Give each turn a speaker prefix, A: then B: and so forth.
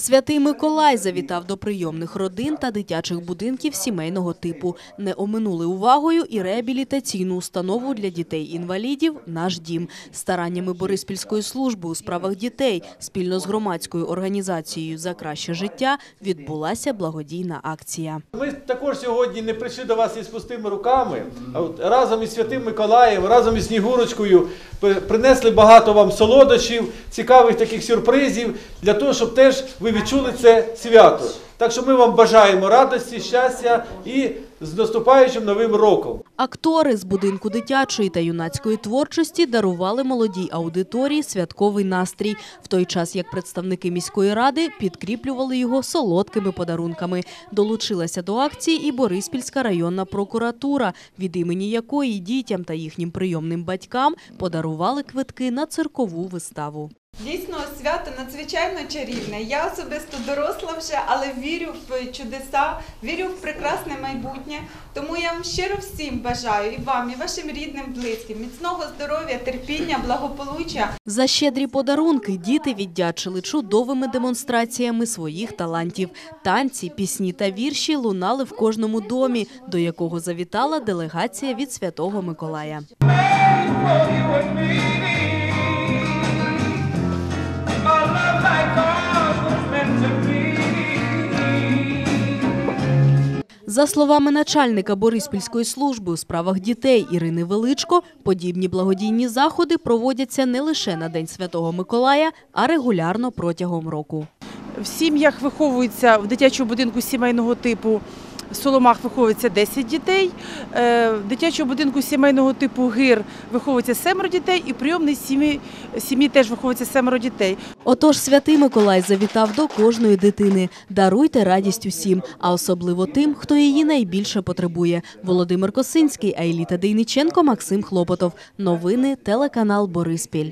A: Святий Миколай завітав до прийомних родин та дитячих будинків сімейного типу. Не оминули увагою і реабілітаційну установу для дітей-інвалідів «Наш дім». Стараннями Бориспільської служби у справах дітей спільно з громадською організацією «За краще життя» відбулася благодійна акція.
B: Ми також сьогодні не прийшли до вас із пустими руками, а от разом із Святим Миколаєм, разом із Снігурочкою принесли багато вам солодощів, цікавих таких сюрпризів, для того, щоб теж ви відчули це свято. Так що ми вам бажаємо радості, щастя і з наступаючим новим роком.
A: Актори з будинку дитячої та юнацької творчості дарували молодій аудиторії святковий настрій, в той час як представники міської ради підкріплювали його солодкими подарунками. Долучилася до акції і Бориспільська районна прокуратура, від імені якої дітям та їхнім прийомним батькам подарували квитки на циркову виставу.
C: Дійсно, свято надзвичайно чарівне. Я особисто доросла вже, але вірю в чудеса, вірю в прекрасне майбутнє. Тому я вам щиро всім бажаю і вам, і вашим рідним, близьким, міцного здоров'я, терпіння, благополуччя.
A: За щедрі подарунки діти віддячили чудовими демонстраціями своїх талантів. Танці, пісні та вірші лунали в кожному домі, до якого завітала делегація від Святого Миколая. За словами начальника Бориспільської служби у справах дітей Ірини Величко, подібні благодійні заходи проводяться не лише на День Святого Миколая, а регулярно протягом року.
D: В сім'ях виховуються в дитячому будинку сімейного типу. В Соломах виховується 10 дітей, е, в дитячому будинку сімейного типу гир виховується семеро дітей, і в прийомній сім'ї, сім'ї теж виховується семеро дітей.
A: Отож, святий Миколай завітав до кожної дитини. Даруйте радість усім, а особливо тим, хто її найбільше потребує. Володимир Косинський, Айліта Дейниченко, Максим Хлопотов. Новини телеканал Бориспіль.